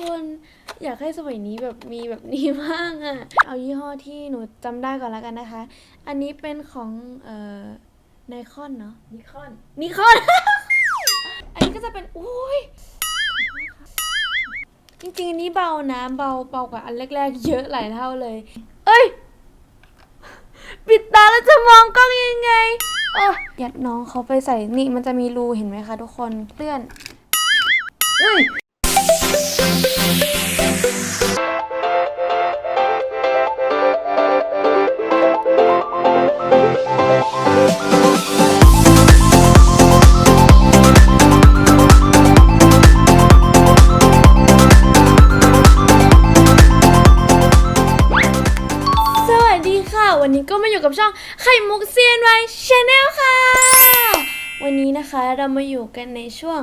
คนอยากให้สมัยนี้แบบมีแบบนี้บ้างอะเอายี่ห้อที่หนูจำได้ก่อนแล้วกันนะคะ อันนี้เป็นของเอ่อไนคอนเนาะนิคอนนิคอน อันนี้ก็จะเป็นอุ้ยจริงๆอันนี้เบานะเบาเบากว่าอันแรกๆ เยอะหลายเท่าเลย เอ้ย ปิดตาแล้วจะมองกล้องยังไงเออยัดน้องเขาไปใส่นี่มันจะมีรูเห็นไหมคะทุกคนเลื่อน อยู่กับช่องไข่มุก CNY Channel ค่ะ วันนี้นะคะเรามาอยู่กันในช่วง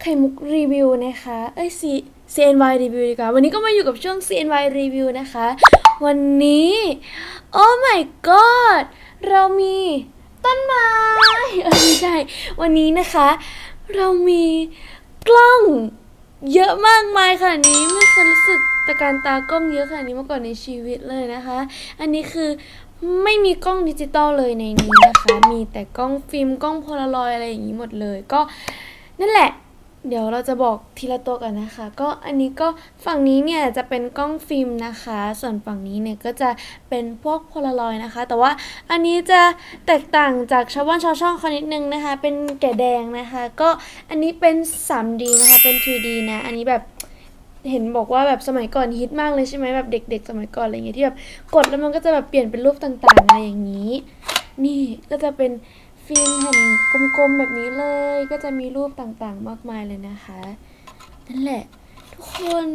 ไข่มุกรีวิวนะคะเอ้ย C CNY รีวิวดีกว่า วันนี้ก็มาอยู่กับช่วง CNY รีวิวนะคะ วันนี้โอ้ my god เรามีต้นไม้เออไม่ใช่ วันนี้นะคะ เรามีกล้องเยอะมากมายขนาดนี้ไม่เคยรู้สึกตะการตากล้องเยอะขนาดนี้มาก่อนในชีวิตเลยนะคะ อันนี้คือ ไม่มีกล้องดิจิตอลเลยในนี้นะคะ มีแต่กล้องฟิล์มกล้องโพลารอยด์อะไรอย่างนี้หมดเลย ก็นั่นแหละ เดี๋ยวเราจะบอกทีละตัวกันนะคะ ก็อันนี้ก็ฝั่งนี้เนี่ยจะเป็นกล้องฟิล์มนะคะ ส่วนฝั่งนี้เนี่ยก็จะเป็นพวกโพลารอยด์นะคะ แต่ว่าอันนี้จะแตกต่างจากชาวบ้านชาวช่องเขานิดนึงนะคะ เป็นแก่แดงนะคะ ก็อันนี้เป็น 3D นะคะ เป็น 3D นะ อันนี้แบบ เห็นบอกว่าแบบสมัยก่อนฮิตมากเลยใช่ไหมแบบเด็ก ๆ สมัยก่อนอะไรเงี้ยที่แบบกดแล้วมันก็จะแบบเปลี่ยนเป็นรูปต่างๆอะไรอย่างนี้ นี่ก็จะเป็นฟิล์มแผ่นกลมๆแบบนี้เลย ก็จะมีรูปต่างๆมากมายเลยนะคะนั่นแหละ ทุกคน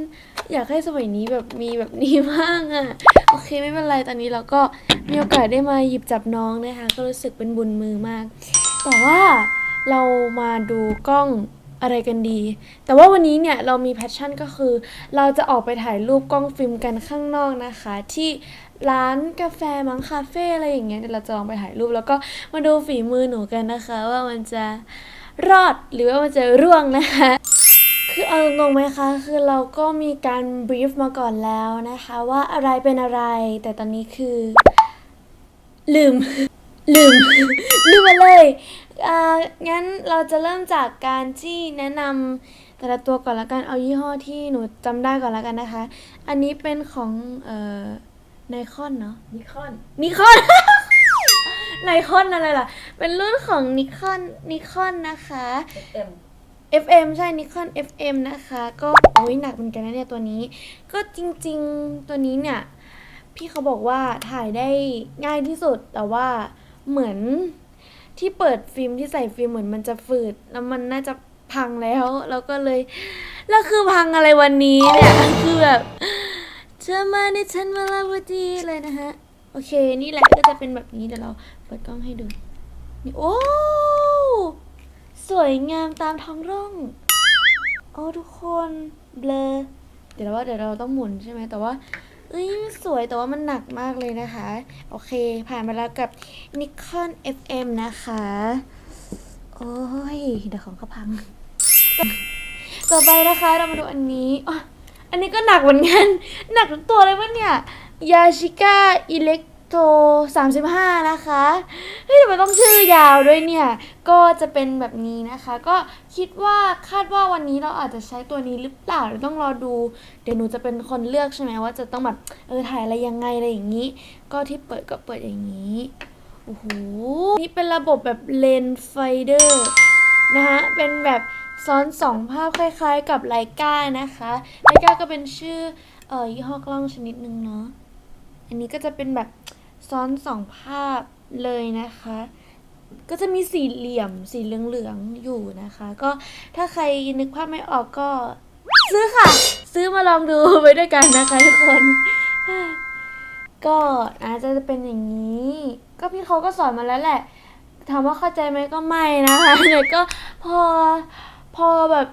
อยากให้สมัยนี้แบบมีแบบนี้บ้างอะโอเคไม่เป็นไรตอนนี้เราก็มีโอกาสได้มาหยิบจับน้องนะคะ ก็รู้สึกเป็นบุญมือมาก แต่ว่าเรามาดูกล้อง อะไรกันดี แต่ว่าวันนี้เนี่ยเรามีแพชชั่นก็คือ เราจะออกไปถ่ายรูปกล้องฟิล์มกันข้างนอกนะคะ ที่ร้านกาแฟมั้งคาเฟ่อะไรอย่างเงี้ยเดี๋ยวเราจะลองไปถ่ายรูปแล้วก็มาดูฝีมือหนูกันนะคะ ว่ามันจะรอดหรือว่ามันจะร่วงนะคะคือเอาตรงๆไหมคะ คือเราก็มีการบรีฟมาก่อนแล้วนะคะ ว่าอะไรเป็นอะไร แต่ตอนนี้คือ ลืม ลืม ลืมมาเลย งั้นเราจะเริ่มจากการที่แนะนำแต่ละตัวก่อนละกันเอายี่ห้อที่หนูจำได้ก่อนละกันนะคะ อันนี้เป็นของเอ่อไนคอนเนาะนิคอนนิคอนไนคอนอะไรล่ะ เป็นรุ่นของนิคอนนิคอนนะคะเอ็ม FM ใช่ Nikon FM นะคะ ก็โอ้ยหนักเหมือนกันนะเนี่ยตัวนี้ ก็จริงๆตัวนี้เนี่ย พี่เขาบอกว่าถ่ายได้ง่ายที่สุดแต่ว่าเหมือน ที่เปิดฟิล์มที่ใส่ฟิล์มเหมือนมันจะฝืด แล้วมันน่าจะพังแล้วแล้วก็เลยแล้วคือพังอะไรวันนี้เนี่ยคือแบบเธอมาในฉันเวลาพอดีเลยนะฮะ โอเคนี่แหละก็จะเป็นแบบนี้เดี๋ยวเราเปิดกล้องให้ดูนี่โอ้สวยงามตามท้องร่องโอ้ทุกคนเบลอเดี๋ยวเราว่าเดี๋ยวเราต้องหมุนใช่ไหมแต่ว่า เอ้ยสวยแต่ว่ามันหนักมากเลยนะคะ โอเค ผ่านมาแล้วกับ Nikon FM นะคะ โอ้ย เดี๋ยวของก็พัง ต่อไปนะคะเรามาดูอันนี้อ๋ออันนี้ก็หนักเหมือนกัน หนักทุกตัวเลยวะเนี่ยยาชิก้าอิเล็ก โทร35 นะคะเฮ้ยทำไมต้องชื่อยาวด้วยเนี่ย ก็จะเป็นแบบนี้นะคะ ก็คิดว่าคาดว่าวันนี้เราอาจจะใช้ตัวนี้หรือเปล่าเดี๋ยวต้องรอดู เดี๋ยวหนูจะเป็นคนเลือกใช่ไหมว่าจะต้องแบบเออถ่ายอะไรยังไงอะไรอย่างนี้ ก็ที่เปิดก็เปิดอย่างนี้โอ้โหนี่เป็นระบบแบบเลนส์ไฟเดอร์นะคะเป็นแบบซ้อนสองภาพคล้ายๆ กับไลกานะคะไลกาก็เป็นชื่อเอ่อยี่ห้อกล้องชนิดหนึ่งเนาะอันนี้ก็จะเป็นแบบ ซ้อนสองภาพเลยนะคะ ก็จะมีสี่เหลี่ยมสีเหลืองๆอยู่นะคะ ก็ถ้าใครนึกภาพไม่ออกก็ ซื้อค่ะ ซื้อมาลองดูไปด้วยกันนะคะทุกคน ก็อาจจะเป็นอย่างนี้ ก็พี่เขาก็สอนมาแล้วแหละถามว่าเข้าใจไหมก็ไม่นะคะเนี่ยก็พอพอแบบ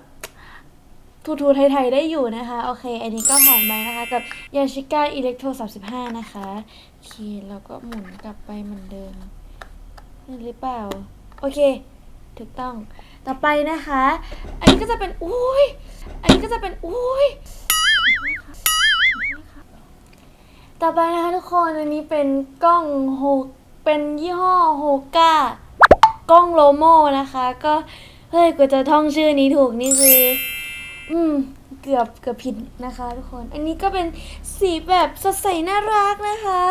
ทูๆไทยๆได้อยู่นะคะ โอเค อันนี้ก็ผ่านไปนะคะ กับยาชิก้าอิเล็กโทร35 นะคะ เคเราก็หมุนกลับไปเหมือนเดิมนี่หรือเปล่า โอเค ถูกต้อง ต่อไปนะคะ อันนี้ก็จะเป็นอุ้ย อันนี้ก็จะเป็นอุ้ยต่อไปนะคะทุกคน อันนี้เป็นกล้องโฮเป็นยี่ห้อโฮกากล้องโลโมนะคะ ก็เฮ้ยกว่าจะท่องชื่อนี้ถูกนี่คือ อืม เกือบเกือบผิดนะคะทุกคน อันนี้ก็เป็นสีแบบสดใสน่ารักนะคะ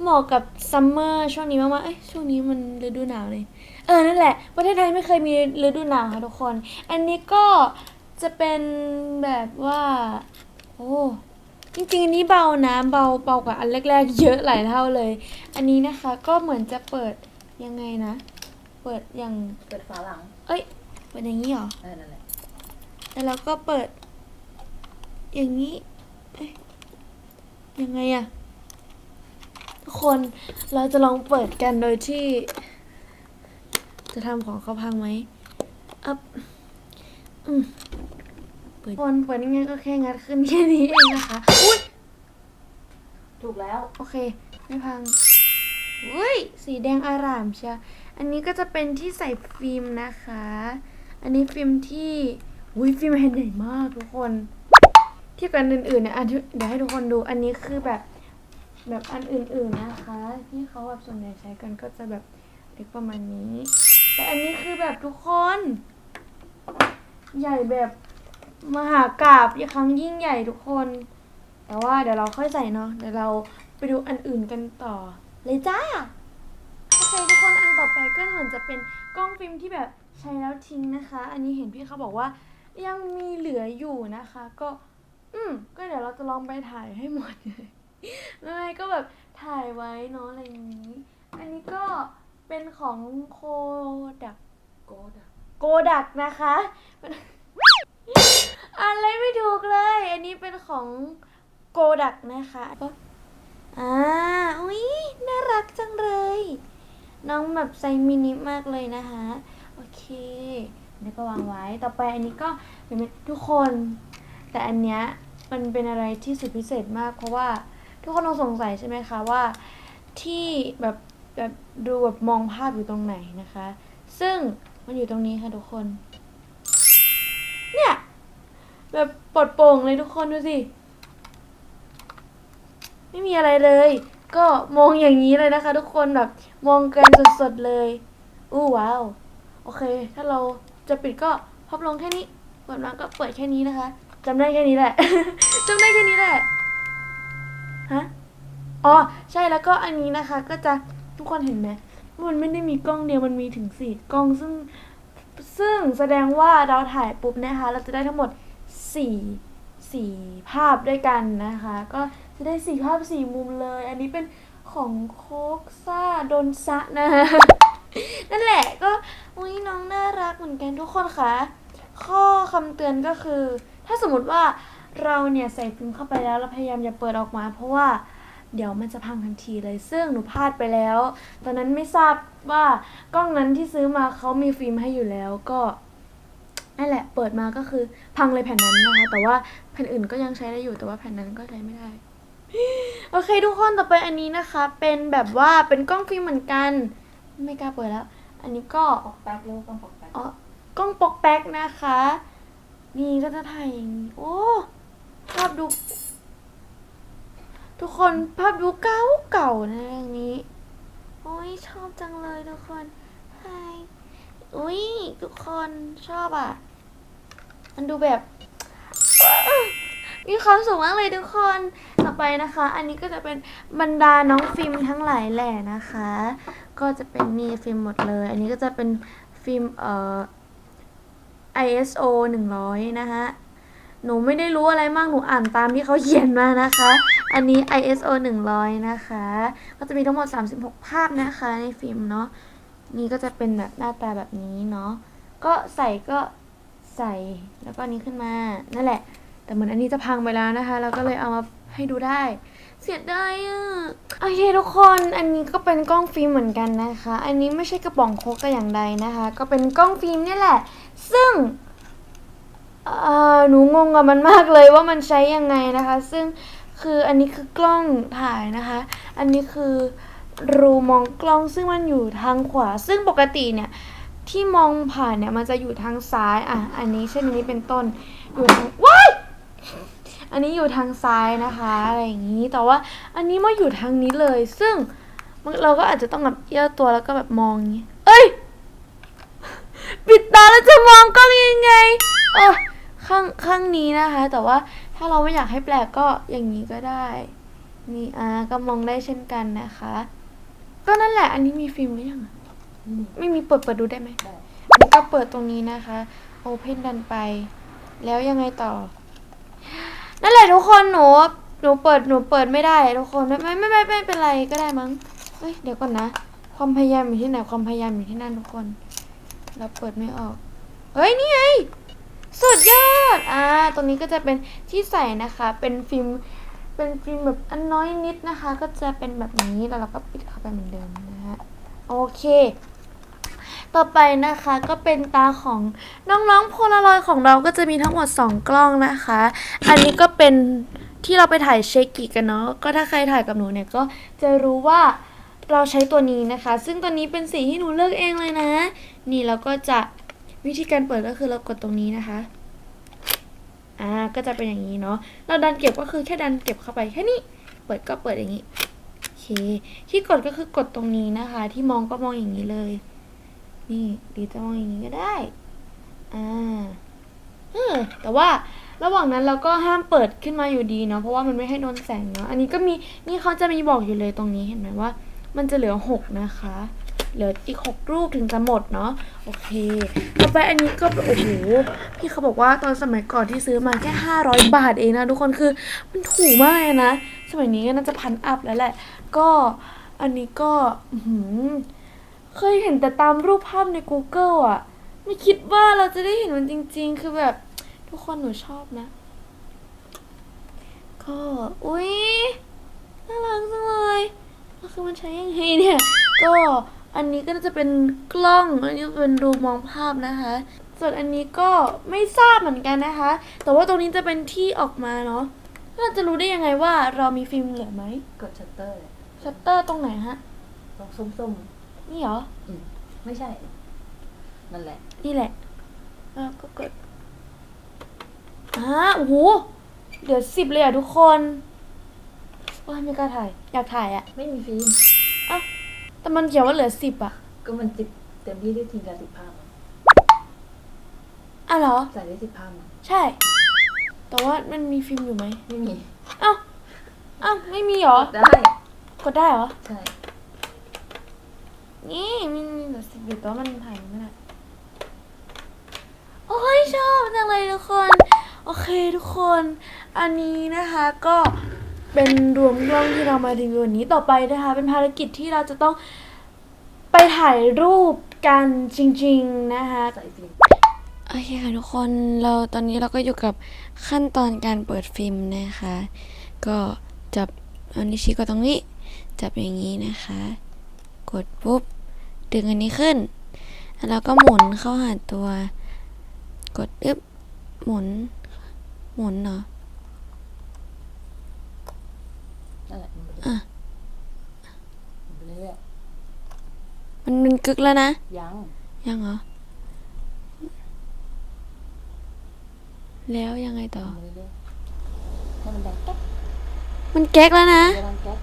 เหมาะกับซัมเมอร์ช่วงนี้มากๆเอ้ยช่วงนี้มันฤดูหนาวเลย เออ นั่นแหละ ประเทศไทยไม่เคยมีฤดูหนาวค่ะทุกคน อันนี้ก็จะเป็นแบบว่า โอ้จริงๆอันนี้เบานะเบาเบากว่าอันแรก ๆ เยอะหลายเท่าเลย อันนี้นะคะก็เหมือนจะเปิดยังไงนะ เปิดอย่าง เปิดฝาหลัง เอ้ย เปิดอย่างนี้เหรอ เออ นั่นแหละ แล้วเราก็เปิด อย่างนี้เอ๊ะยังไงอะ ทุกคนเราจะลองเปิดกันโดยที่ จะทำของเขาพังไหมอัพอืมเปิดคนเปิดยังไงก็แค่งัดขึ้นแค่นี้เองนะคะอุ้ยถูกแล้ว โอเค ไม่พังอุ้ยสีแดงอารามเชียอันนี้ก็จะเป็นที่ใส่ฟิล์มนะคะ อันนี้ฟิล์มที่อุ้ยฟิล์มแผ่นใหญ่มากทุกคนเที่กันอื่นๆเนี่ยอันที่เดี๋ยวให้ทุกคนดู อันนี้คือแบบ แบบอันอื่นๆนะคะ ที่เขาแบบส่วนใหญ่ใช้กันก็จะแบบเล็กประมาณนี้ แต่อันนี้คือแบบทุกคน ใหญ่แบบมหากราบอีกครั้งยิ่งใหญ่ทุกคน แต่ว่าเดี๋ยวเราค่อยใส่เนาะเดี๋ยวเราไปดูอันอื่นกันต่อ เลยจ้าโอเคทุกคนอันต่อไปก็เหมือนจะเป็นกล้องฟิล์มที่แบบใช้แล้วทิ้งนะคะ อันนี้เห็นพี่เขาบอกว่ายังมีเหลืออยู่นะคะ ก็ อืมก็เดี๋ยวเราจะลองไปถ่ายให้หมดเลย ไม่ไม่ก็แบบถ่ายไว้เนาะอะไรอย่างนี้ อันนี้ก็เป็นของโคดักโกดอะโกดักนะคะอะไรไม่ถูกเลย อันนี้เป็นของโกดักนะคะอ่าอุ้ยน่ารักจังเลย น้องแบบไซส์มินิมากเลยนะคะ โอเคนี่ก็วางไว้ ต่อไปอันนี้ก็เห็นไหมทุกคน แต่อันเนี้ยมันเป็นอะไรที่สุดพิเศษมากเพราะว่า ทุกคนคงสงสัยใช่ไหมคะว่าที่แบบแบบดูแบบมองภาพอยู่ตรงไหนนะคะ ซึ่งมันอยู่ตรงนี้ค่ะทุกคน เนี่ย แบบปลดโปร่งเลยทุกคนดูสิ ไม่มีอะไรเลย ก็มองอย่างนี้เลยนะคะ ทุกคนแบบมองกันสดๆเลย อู้ว้าว โอเค ถ้าเราจะปิดก็พับลงแค่นี้เปิดมาก็เปิดแค่นี้นะคะจำได้แค่นี้แหละจำได้แค่นี้แหละ ฮะอ๋อใช่แล้วก็อันนี้นะคะ ก็จะทุกคนเห็นไหมมันไม่ได้มีกล้องเดียวมันมีถึงสี่กล้องซึ่งซึ่งแสดงว่าเราถ่ายปุ๊บนะคะ เราจะได้ทั้งหมดสี่สี่ภาพด้วยกันนะคะ ก็จะได้สี่ภาพสี่มุมเลย อันนี้เป็นของโคกซ่าโดนซะนะนั่นแหละก็อุ้ยน้องน่ารักเหมือนกันทุกคนคะข้อคำเตือนก็คือ ถ้าสมมติว่า เราเนี่ยใส่ฟิล์มเข้าไปแล้วเราพยายามอย่าเปิดออกมา เพราะว่าเดี๋ยวมันจะพังทันทีเลย ซึ่งหนูพลาดไปแล้ว ตอนนั้นไม่ทราบว่ากล้องนั้นที่ซื้อมาเขามีฟิล์มให้อยู่แล้วก็นั่นแหละ เปิดมาก็คือพังเลยแผ่นนั้นนะคะ แต่ว่าแผ่นอื่นก็ยังใช้ได้อยู่ แต่ว่าแผ่นนั้นก็ใช้ไม่ได้ โอเคทุกคนต่อไปอันนี้นะคะ เป็นแบบว่าเป็นกล้องฟิล์มเหมือนกัน ไม่กล้าเปิดแล้ว อันนี้ก็ปอกแป๊กเร็วต้องปอกแป๊กอ๋อกล้องปอกแป๊กนะคะ นี่ก็จะถ่ายอย่างนี้ โอ้ ภาพดู ทุกคนภาพดูเก่าเก่านะเรื่องนี้ โอ้ยชอบจังเลยทุกคนไฮอุ้ยทุกคนชอบอะ มันดูแบบมีความสุขมากเลยทุกคน ต่อไปนะคะ อันนี้ก็จะเป็นบรรดาน้องฟิล์มทั้งหลายแหล่นะคะ ก็จะเป็นนี่ฟิล์มหมดเลย อันนี้ก็จะเป็นฟิล์มเอ่อ ISO 100 นะคะ หนูไม่ได้รู้อะไรมาก หนูอ่านตามที่เขาเขียนมานะคะ อันนี้ ISO 100 นะคะ ก็จะมีทั้งหมด 36 ภาพนะคะในฟิล์มเนาะ นี่ก็จะเป็นแบบหน้าตาแบบนี้เนาะ ก็ใส่ก็ใส่แล้วก็อันนี้ขึ้นมา นั่นแหละ แต่เหมือนอันนี้จะพังไปแล้วนะคะ เราก็เลยเอามาให้ดูได้ เสียดายอะ โอเคทุกคน อันนี้ก็เป็นกล้องฟิล์มเหมือนกันนะคะ อันนี้ไม่ใช่กระป๋องโคกแต่อย่างใดนะคะ ก็เป็นกล้องฟิล์มนี่แหละ ซึ่ง หนูงงกับมันมากเลยว่ามันใช้ยังไงนะคะ ซึ่งคืออันนี้คือกล้องถ่ายนะคะ อันนี้คือรูมองกล้องซึ่งมันอยู่ทางขวา ซึ่งปกติเนี่ยที่มองผ่านเนี่ยมันจะอยู่ทางซ้ายอะอันนี้เช่นอันนี้เป็นต้นอยู่ทางว้ายอันนี้อยู่ทางซ้ายนะคะอะไรอย่างนี้แต่ว่าอันนี้มาอยู่ทางนี้เลย ซึ่งเราก็อาจจะต้องแบบเอี้ยวตัวแล้วก็แบบมองอย่างนี้เอ้ยปิดตาแล้วจะมองกล้องยังไงเออ ข้างข้างนี้นะคะ แต่ว่าถ้าเราไม่อยากให้แปลกก็อย่างนี้ก็ได้ นี่อ่าก็มองได้เช่นกันนะคะ ก็นั่นแหละ อันนี้มีฟิล์มหรือยังไม่มีเปิดเปิดดูได้ไหมอันนี้ก็เปิดตรงนี้นะคะโอเพนดันไป แล้วยังไงต่อ นั่นแหละทุกคนหนูหนูเปิดหนูเปิดไม่ได้ทุกคนไม่ไม่ไม่ไม่ไม่เป็นไรก็ได้มั้งเฮ้ยเดี๋ยวก่อนนะความพยายามอยู่ที่ไหนความพยายามอยู่ที่นั่นทุกคน เราเปิดไม่ออก เฮ้ยนี่ไง สุดยอด อ่า ตรงนี้ก็จะเป็นที่ใส่นะคะ เป็นฟิล์ม เป็นฟิล์มแบบอันน้อยนิดนะคะ ก็จะเป็นแบบนี้ แล้วเราก็ปิดเข้าไปเหมือนเดิมนะฮะ โอเค ต่อไปนะคะก็เป็นตาของน้องๆโพลารอยด์ของเราก็จะมีทั้งหมด 2 กล้องนะคะ อันนี้ก็เป็นที่เราไปถ่ายเชคกิกันเนาะ ก็ถ้าใครถ่ายกับหนูเนี่ยก็จะรู้ว่าเราใช้ตัวนี้นะคะ ซึ่งตัวนี้เป็นสีที่หนูเลือกเองเลยนะ นี่เราก็จะ วิธีการเปิดก็คือเรากดตรงนี้นะคะอ่าก็จะเป็นอย่างนี้เนาะเราดันเก็บก็คือแค่ดันเก็บเข้าไปแค่นี้เปิดก็เปิดอย่างนี้โอเค ที่กดก็คือกดตรงนี้นะคะ ที่มองก็มองอย่างนี้เลย นี่ดีจะมองอย่างนี้ก็ได้อ่าเออแต่ว่าระหว่างนั้นเราก็ห้ามเปิดขึ้นมาอยู่ดีเนาะเพราะว่ามันไม่ให้โดนแสงเนาะอันนี้ก็มีนี่เขาจะมีบอกอยู่เลยตรงนี้เห็นไหมว่า มันจะเหลือหกนะคะ เหลืออีกหกรูปถึงจะหมดเนาะโอเคต่อไปอันนี้ก็โอ้โหพี่เขาบอกว่าตอนสมัยก่อนที่ซื้อมาแค่ห้าร้อยบาทเองนะทุกคนคือมันถูกมากเลยนะ สมัยนี้ก็น่าจะพันอัพแล้วแหละ ก็อันนี้ก็หือเคยเห็นแต่ตามรูปภาพใน Google อะ ไม่คิดว่าเราจะได้เห็นมันจริง ๆ คือแบบทุกคนหนูชอบนะ ก็อุ๊ยน่ารักจังเลยแล้วคือมันใช้ยังไงเนี่ย ก็ อันนี้ก็น่าจะเป็นกล้อง อันนี้เป็นรูมองภาพนะคะ ส่วนอันนี้ก็ไม่ทราบเหมือนกันนะคะ แต่ว่าตรงนี้จะเป็นที่ออกมาเนาะเราจะรู้ได้ยังไงว่าเรามีฟิล์มเหลือไหมกดชัตเตอร์เลยชัตเตอร์ตรงไหนฮะตรงส้มนี่เหรอๆอืมไม่ใช่ นั่นแหละ นี่แหละแล้วก็กดอ่าโอ้โหเดี๋ยวสิบเลยอะทุกคนโอ้ยไม่กล้าถ่าย อยากถ่ายอะ ไม่มีฟิล์มเอ้า แต่มันเขียนว่าเหลือสิบอะก็มันติดเต็มที่ได้ทีละสิบภาพอะอ้าวเหรอ ใส่ได้สิบภาพอะใช่ แต่ว่ามันมีฟิล์มอยู่ไหมไม่มีเอ้าเอ้าไม่มีเหรอ ได้กดได้เหรอ ใช่นี่มีมีเหลือสิบอยู่แต่ว่ามันถ่ายไม่ได้โอ้ยชอบจังเลยทุกคน โอเคทุกคน อันนี้นะคะก็ เป็นรวมกล้องที่เรามารีวิววันนี้ต่อไปนะคะ เป็นภารกิจที่เราจะต้องไปถ่ายรูปกันจริง ๆ นะคะใส่ฟิล์มโอเคค่ะทุกคนเราตอนนี้เราก็อยู่กับขั้นตอนการเปิดฟิล์มนะคะ ก็จับอันนี้ชี้ก็ตรงนี้ จับอย่างนี้นะคะ กดปุ๊บ ดึงอันนี้ขึ้น แล้วก็หมุนเข้าหาตัว กดอึ๊บหมุน หมุนเนาะ นั่นแหละมันไปอะ มันไปเรื่อยมันมันกึกแล้วนะ ๆยังยังเหรอ แล้วยังไงต่อ มันไปเรื่อยๆให้มันดังแก๊กมันแก๊กแล้วนะ จะดังแก๊ก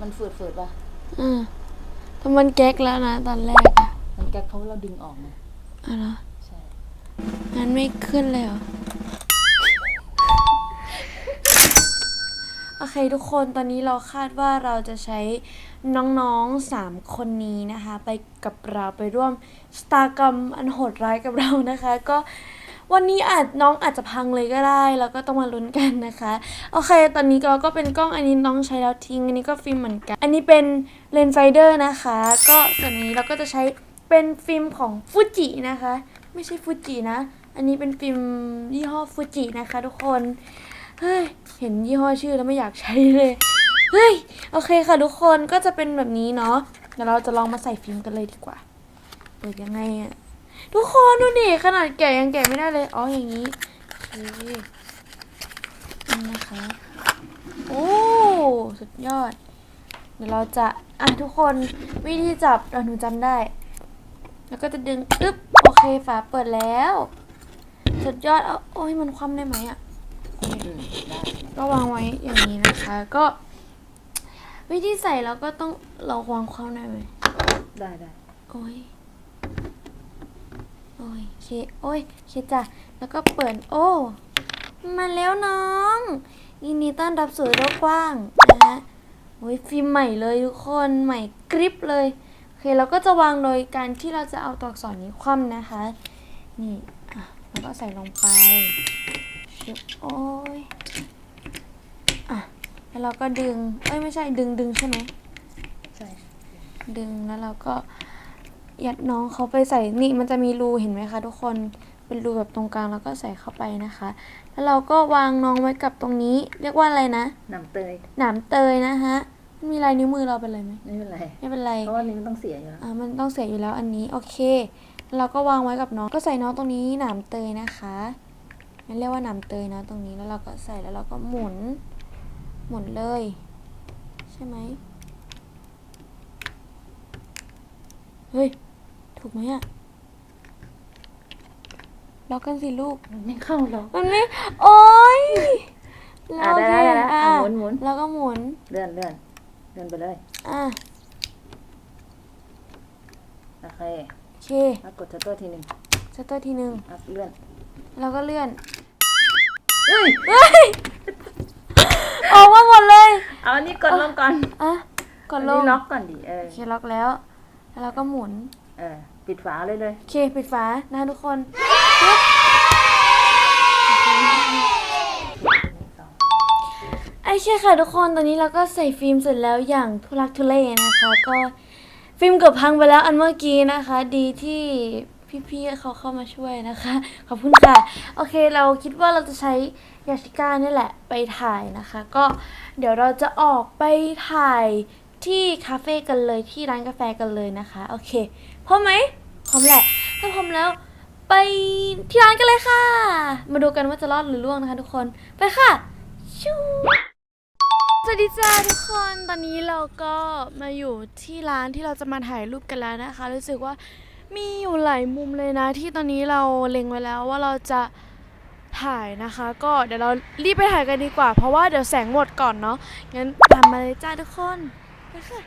มันฝืดๆป่ะ อืมแต่มันแก๊กแล้วนะตอนแรกอะมันแก๊กเขาเราดึงออกไงอ๋อเหรอใช่ งั้นไม่ขึ้นเลยเหรอ โอเคทุกคนตอนนี้เราคาดว่าเราจะใช้น้องๆสามคนนี้นะคะ ไปกับเราไปร่วมสตากรรมอันโหดร้ายกับเรานะคะ ก็วันนี้อาจน้องอาจจะพังเลยก็ได้ แล้วก็ต้องมาลุ้นกันนะคะ โอเค ตอนนี้เราก็เป็นกล้องอันนี้น้องใช้แล้วทิ้ง อันนี้ก็ฟิล์มเหมือนกัน อันนี้เป็นเลนส์ไฟเดอร์นะคะ ก็ส่วนนี้เราก็จะใช้เป็นฟิล์มของฟูจินะคะ ไม่ใช่ฟูจินะ อันนี้เป็นฟิล์มยี่ห้อฟูจินะคะ ทุกคน เฮ้ย เห็นยี่ห้อชื่อแล้วไม่อยากใช้เลย เฮ้ย โอเคค่ะทุกคนก็จะเป็นแบบนี้เนาะ เดี๋ยวเราจะลองมาใส่ฟิล์มกันเลยดีกว่า เปิดยังไงอะทุกคนดูดิขนาดแกะยังแกะไม่ได้เลย อ๋ออย่างนี้นี่นะคะ โอ้ สุดยอด เดี๋ยวเราจะอะทุกคนวิธีจับเราหนูจำได้ แล้วก็จะดึงอึ๊บ โอเคฝาเปิดแล้ว สุดยอดเอาโอ้ยมันคว่ำได้ไหมอะ ก็วางไว้อย่างนี้นะคะ ก็ วิธีใส่เราก็ต้องเราวางความได้ไหมได้ได้โอ้ยโอ้ยโอเคโอ้ยโอเคจ้ะแล้วก็เปิดโอ้ มาแล้วน้องยินดีต้อนรับสู่โลกกว้างนะฮะโอ้ยฟิล์มใหม่เลยทุกคนใหม่กริปเลยโอเคเราก็จะวางโดยการที่เราจะเอาตัวอักษรนี้คว่ำนะคะ นี่อะแล้วก็ใส่ลงไปชึบ โอ้ยอะแล้วเราก็ดึง เอ้ย ไม่ใช่ดึงดึงใช่ไหมใช่ดึงแล้วเราก็ยัดน้องเขาไปใส่นี่มันจะมีรูเห็นไหมคะ ทุกคนเป็นรูแบบตรงกลางแล้วก็ใส่เข้าไปนะคะ แล้วเราก็วางน้องไว้กับตรงนี้ เรียกว่าอะไรนะน้ำเตยหนามเตยนะคะมีลายนิ้วมือเราเป็นอะไรไหมไม่เป็นไรไม่เป็นไรเพราะว่านี้มันต้องเสียอยู่แล้วอ่ามันต้องเสียอยู่แล้วอันนี้โอเค เราก็วางไว้กับน้องก็ใส่น้องตรงนี้หนามเตยนะคะ นั่นเรียกว่าหนามเตยนะตรงนี้แล้วเราก็ใส่แล้วเราก็หมุน หมุนเลย ใช่ไหมเฮ้ย ถูกไหมอะล็อกกันสิลูก มันไม่เข้าหรอกมันไม่ โอ๊ยอะได้ได้ได้ได้อะหมุนหมุนแล้วก็หมุน เลื่อนเลื่อนเลื่อนไปเลย อะโอเคโอเคแล้วกดชัตเตอร์ทีหนึ่งสเตอร์ทีหนึ่งอะเลื่อน แล้วก็เลื่อน เอ้ยเฮ้ยออกมาหมดเลยเอาอันนี้กดลงก่อนอะกอัดนลนี้งล็อกก่อนดิเออโอเคล็อกแล้ว แล้วเราก็หมุน เออปิดฝาเลยเลยโอเคปิดฝานะทุกคนไอเช่ค่ะทุกคนตอนนี้เราก็ใส่ฟิล์มเสร็จแล้วอย่างทุลักทุเลนะคะ ก็ฟิล์มเกือบพังไปแล้วอันเมื่อกี้นะคะ ดีที่ พี่ๆเขาเข้ามาช่วยนะคะ ขอบคุณค่ะ โอเคเราคิดว่าเราจะใช้ยาชิก้านี่แหละไปถ่ายนะคะ ก็เดี๋ยวเราจะออกไปถ่ายที่คาเฟ่กันเลยที่ร้านกาแฟกันเลยนะคะ โอเคพร้อมไหมพร้อมแหละ ถ้าพร้อมแล้วไปที่ร้านกันเลยค่ะ มาดูกันว่าจะรอดหรือล่วงนะคะทุกคนไปค่ะชูสวัสดีจ้าทุกคนตอนนี้เราก็มาอยู่ที่ร้านที่เราจะมาถ่ายรูปกันแล้วนะคะ รู้สึกว่า มีอยู่หลายมุมเลยนะที่ตอนนี้เราเล็งไว้แล้วว่าเราจะถ่ายนะคะ ก็เดี๋ยวเรารีบไปถ่ายกันดีกว่า เพราะว่าเดี๋ยวแสงหมดก่อนเนาะงั้นตามมาเลยจ้าทุกคนไปค่ะ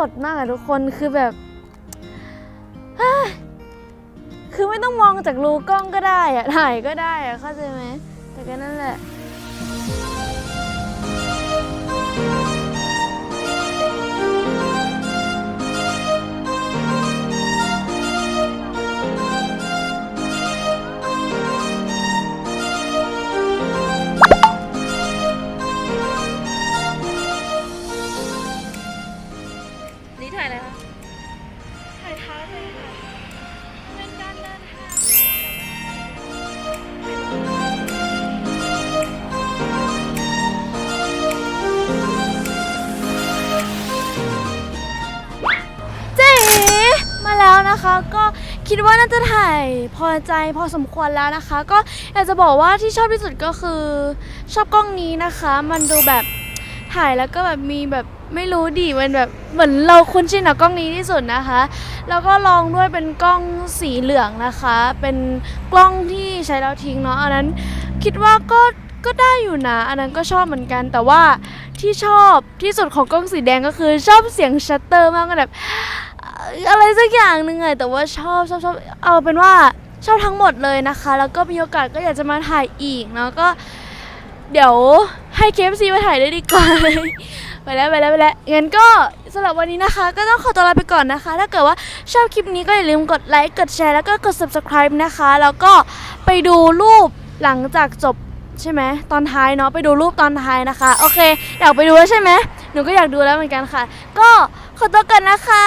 สดมากอะทุกคนคือแบบ คือไม่ต้องมองจากรูกล้องก็ได้อะถ่ายก็ได้อะเข้าใจไหมแต่ก็นั่นแหละ คะถ่ายเท้าเลยค่ะเป็นการเดินทางเจ๊มาแล้วนะคะ ก็คิดว่าน่าจะถ่ายพอใจพอสมควรแล้วนะคะ ก็อยากจะบอกว่าที่ชอบที่สุดก็คือ ชอบกล้องนี้นะคะ มันดูแบบถ่ายแล้วก็แบบมีแบบ ไม่รู้ดิมันแบบเหมือนเราคุ้นชินกับกล้องนี้ที่สุดนะคะ แล้วก็ลองด้วยเป็นกล้องสีเหลืองนะคะ เป็นกล้องที่ใช้แล้วทิ้งเนาะอันนั้นคิดว่าก็ก็ได้อยู่นะ อันนั้นก็ชอบเหมือนกันแต่ว่าที่ชอบที่สุดของกล้องสีแดงก็คือชอบเสียงชัตเตอร์มากแบบอะไรสักอย่างหนึ่งอะแต่ว่าชอบชอบชอบเอาเป็นว่าชอบทั้งหมดเลยนะคะ แล้วก็มีโอกาสก็อยากจะมาถ่ายอีกเนาะก็ เดี๋ยวให้เคฟซีมาถ่ายได้ดีกว่า ไปแล้วไปแล้วไปแล้วงั้นก็สำหรับวันนี้นะคะ ก็ต้องขอตัวลาไปก่อนนะคะ ถ้าเกิดว่าชอบคลิปนี้ก็อย่าลืมกดไลค์กดแชร์แล้วก็กด subscribe นะคะ แล้วก็ไปดูรูปหลังจากจบใช่ไหมตอนท้ายเนาะไปดูรูปตอนท้ายนะคะ โอเค อยากไปดูแล้วใช่ไหมหนูก็อยากดูแล้วเหมือนกันค่ะ ก็ขอตัวก่อนนะคะ